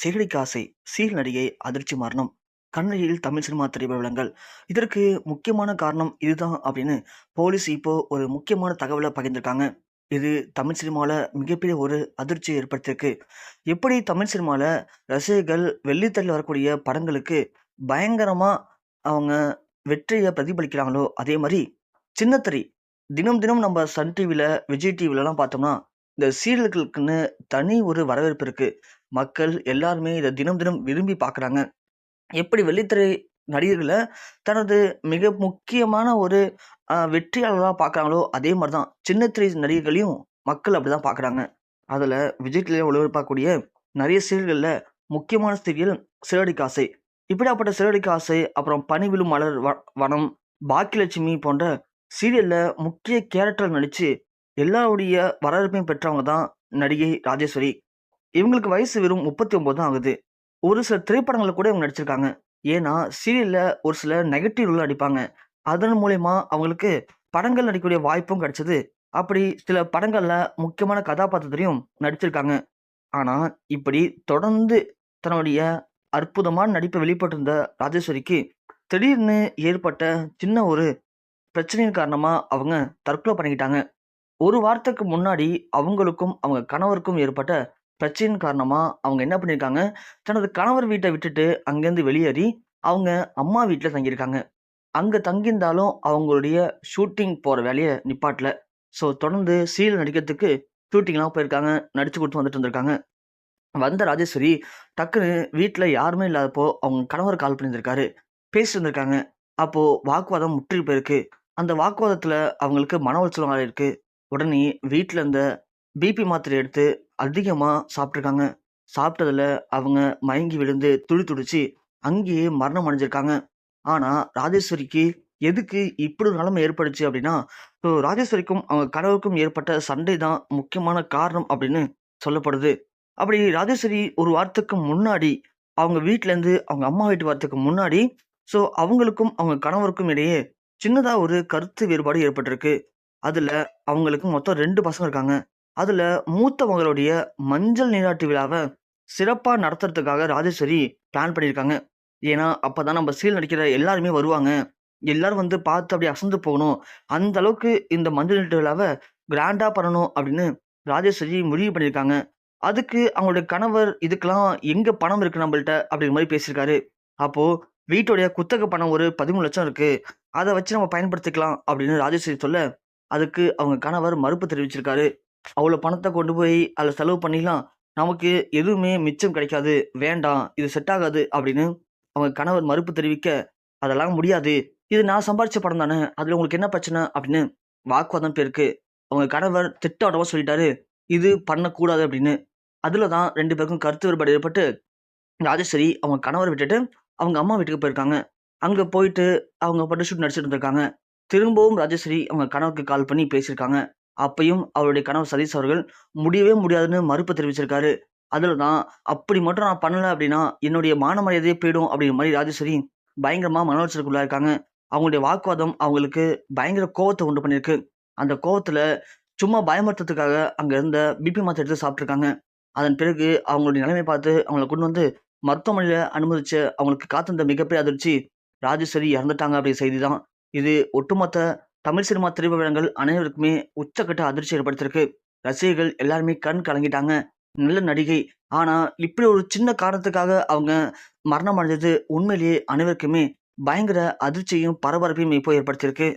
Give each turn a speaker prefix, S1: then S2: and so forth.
S1: சிகடிக்கு ஆசை சீல் நடிகை அதிர்ச்சி மரணம் கண்ணகியில் தமிழ் சினிமா திரைப்படங்கள். இதற்கு முக்கியமான காரணம் இதுதான் அப்படின்னு போலீஸ் இப்போ ஒரு முக்கியமான தகவலை பகிர்ந்திருக்காங்க. இது தமிழ் சினிமாவில் மிகப்பெரிய ஒரு அதிர்ச்சியை ஏற்படுத்தியிருக்கு. எப்படி தமிழ் சினிமாவில் ரசிகர்கள் வெள்ளித்தறில் வரக்கூடிய படங்களுக்கு பயங்கரமாக அவங்க வெற்றியை பிரதிபலிக்கிறாங்களோ அதே மாதிரி சின்னத்திரை தினம் தினம் நம்ம சன் டிவியில் விஜய் டிவிலலாம் பார்த்தோம்னா இந்த சீரியல்களுக்குன்னு தனி ஒரு வரவேற்பு இருக்குது மக்கள் எல்லாருமே இதை தினம் தினம் விரும்பி பார்க்குறாங்க எப்படி வெள்ளித்திரை நடிகர்களை தனது மிக முக்கியமான ஒரு வெற்றியாளராக பார்க்குறாங்களோ அதே மாதிரி தான் சின்னத்திரை நடிகர்களையும் மக்கள் அப்படி தான் பார்க்குறாங்க அதில் விஜய் டிவியில் ஒளிபரப்பாகக்கூடிய நிறைய சீரியல்களில் முக்கியமான சீரியல் சிறடி காசை இப்படியாப்பட்ட சிறடி காசை அப்புறம் பனிவிழும் மலர் வ- வனம் பாக்கியலட்சுமி போன்ற சீரியலில் முக்கிய கேரக்டர் நடித்து எல்லாருடைய வரவேற்பையும் பெற்றவங்க தான் நடிகை ராஜேஸ்வரி. இவங்களுக்கு வயசு வெறும் முப்பத்தி ஒன்பது தான் ஆகுது. ஒரு சில திரைப்படங்களில் கூட இவங்க நடிச்சிருக்காங்க. ஏன்னா சீரியலில் ஒரு சில நெகட்டிவ் ரோல் அடிப்பாங்க அதன் மூலயமா அவங்களுக்கு படங்கள் நடிக்கக்கூடிய வாய்ப்பும் கிடைச்சது. அப்படி சில படங்களில் முக்கியமான கதாபாத்திரத்திலையும் நடிச்சிருக்காங்க. ஆனால் இப்படி தொடர்ந்து தன்னுடைய அற்புதமான நடிப்பை வெளிப்பட்டிருந்த ராஜேஸ்வரிக்கு திடீர்னு ஏற்பட்ட சின்ன ஒரு பிரச்சனையின் காரணமாக அவங்க தற்கொலை பண்ணிக்கிட்டாங்க. ஒரு வாரத்துக்கு முன்னாடி அவங்களுக்கும் அவங்க கணவருக்கும் ஏற்பட்ட பிரச்சனையின் காரணமாக அவங்க என்ன பண்ணியிருக்காங்க தனது கணவர் வீட்டை விட்டுட்டு அங்கேருந்து வெளியேறி அவங்க அம்மா வீட்டில் தங்கியிருக்காங்க. அங்கே தங்கியிருந்தாலும் அவங்களுடைய ஷூட்டிங் போகிற வேலையை நிப்பாட்டல. ஸோ தொடர்ந்து சீரியல் நடிக்கிறதுக்கு ஷூட்டிங்லாம் போயிருக்காங்க. நடித்து கொடுத்து வந்துட்டு இருந்திருக்காங்க. வந்த ராஜேஸ்வரி டக்குன்னு வீட்டில் யாருமே இல்லாதப்போ அவங்க கணவர் கால் பண்ணியிருந்திருக்காரு. பேசிட்டு இருந்திருக்காங்க. அப்போது வாக்குவாதம் முற்றி போயிருக்கு. அந்த வாக்குவாதத்தில் அவங்களுக்கு மன உளைச்சலும் ஆகிருக்கு உடனே வீட்டில் இருந்த பிபி மாத்திரை எடுத்து அதிகமாக சாப்பிட்ருக்காங்க சாப்பிட்டதுல அவங்க மயங்கி விழுந்து துடி துடிச்சு அங்கேயே மரணம் அடைஞ்சிருக்காங்க. ஆனால் ராஜேஸ்வரிக்கு எதுக்கு இப்படி ஒரு நிலைமை ஏற்படுச்சு அப்படின்னா ஸோ ராஜேஸ்வரிக்கும் அவங்க கணவருக்கும் ஏற்பட்ட சண்டை தான் முக்கியமான காரணம் அப்படின்னு சொல்லப்படுது. அப்படி ராஜேஸ்வரி ஒரு வாரத்துக்கு முன்னாடி அவங்க வீட்டிலேருந்து அவங்க அம்மா வீட்டு வாரத்துக்கு முன்னாடி ஸோ அவங்களுக்கும் அவங்க கணவருக்கும் இடையே சின்னதாக ஒரு கருத்து வேறுபாடு ஏற்பட்டிருக்கு. அதில் அவங்களுக்கு மொத்தம் ரெண்டு பசங்க இருக்காங்க. அதில் மூத்த மகளுடைய மஞ்சள் நீராட்டு விழாவை சிறப்பாக நடத்துறதுக்காக ராஜேஸ்வரி பிளான் பண்ணியிருக்காங்க. ஏன்னா அப்போ தான் நம்ம சீல் நடிக்கிற எல்லாருமே வருவாங்க. எல்லாரும் வந்து பார்த்து அப்படியே அசந்து போகணும். அந்த அளவுக்கு இந்த மஞ்சள் நீராட்டு விழாவை கிராண்டாக பண்ணணும் அப்படின்னு ராஜேஸ்வரி முடிவு பண்ணியிருக்காங்க. அதுக்கு அவங்களுடைய கணவர் இதுக்கெல்லாம் எங்கே பணம் இருக்குது நம்மள்ட்ட? அப்படிங்கிற மாதிரி பேசியிருக்காரு. அப்போது வீட்டுடைய குத்தக பணம் ஒரு பதிமூணு லட்சம் இருக்குது அதை வச்சு நம்ம பயன்படுத்திக்கலாம் அப்படின்னு ராஜேஸ்வரி சொல்ல அதுக்கு அவங்க கணவர் மறுப்பு தெரிவிச்சிருக்காரு. அவ்வளோ பணத்தை கொண்டு போய் அதில் செலவு பண்ணிடலாம். நமக்கு எதுவுமே மிச்சம் கிடைக்காது. வேண்டாம். இது செட் ஆகாது அப்படின்னு அவங்க கணவர் மறுப்பு தெரிவிக்க அதெல்லாம் முடியாது. இது நான் சம்பாரிச்ச படம் தானே. அதில் உங்களுக்கு என்ன பிரச்சனை அப்படின்னு வாக்குவாதம் பேருக்கு அவங்க கணவர் திட்டவட்டமாக சொல்லிட்டாரு. இது பண்ணக்கூடாது அப்படின்னு. அதில் தான் ரெண்டு பேருக்கும் கருத்து வேறுபாடு ஏற்பட்டு ராஜேஸ்வரி அவங்க கணவரை விட்டுட்டு அவங்க அம்மா வீட்டுக்கு போயிருக்காங்க. அங்கே போயிட்டு அவங்க பட்டு ஷூட் நடிச்சிட்டு இருந்திருக்காங்க. திரும்பவும் ராஜேஸ்வரி அவங்க கணவருக்கு கால் பண்ணி பேசியிருக்காங்க. அப்பையும் அவருடைய கணவர் சதீஷ் அவர்கள் முடியவே முடியாதுன்னு மறுப்பு தெரிவிச்சிருக்காரு. அதில் தான் அப்படி மட்டும் நான் பண்ணலை அப்படின்னா என்னுடைய மான மரியாதையே போயிடும் அப்படிங்கிற மாதிரி ராஜேஸ்வரி பயங்கரமாக மன உளைச்சலுக்குள்ளா இருக்காங்க. அவங்களுடைய வாக்குவாதம் அவங்களுக்கு பயங்கர கோவத்தை உண்டு பண்ணியிருக்கு. அந்த கோவத்தில் சும்மா பயமுறுத்துறதுக்காக அங்கே இருந்த பிபி மாத்திரை எடுத்து சாப்பிட்ருக்காங்க அதன் பிறகு அவங்களுடைய நிலைமை பார்த்து அவங்களை கொண்டு வந்து மருத்துவமனையில் அனுமதிச்ச அவங்களுக்கு காத்திருந்த மிகப்பெரிய அதிர்ச்சி ராஜேஸ்வரி இறந்துட்டாங்க அப்படிங்கிற செய்தி தான் இது ஒட்டுமொத்த தமிழ் சினிமா திரைப்படங்கள் அனைவருக்குமே உச்சக்கட்ட அதிர்ச்சி ஏற்படுத்தியிருக்கு. ரசிகர்கள் எல்லாருமே கண் கலங்கிட்டாங்க. நல்ல நடிகை. ஆனால் இப்படி ஒரு சின்ன காரணத்துக்காக அவங்க மரணம் அடைஞ்சது உண்மையிலேயே அனைவருக்குமே பயங்கர அதிர்ச்சியும் பரபரப்பையும் இப்போ ஏற்படுத்தியிருக்கு.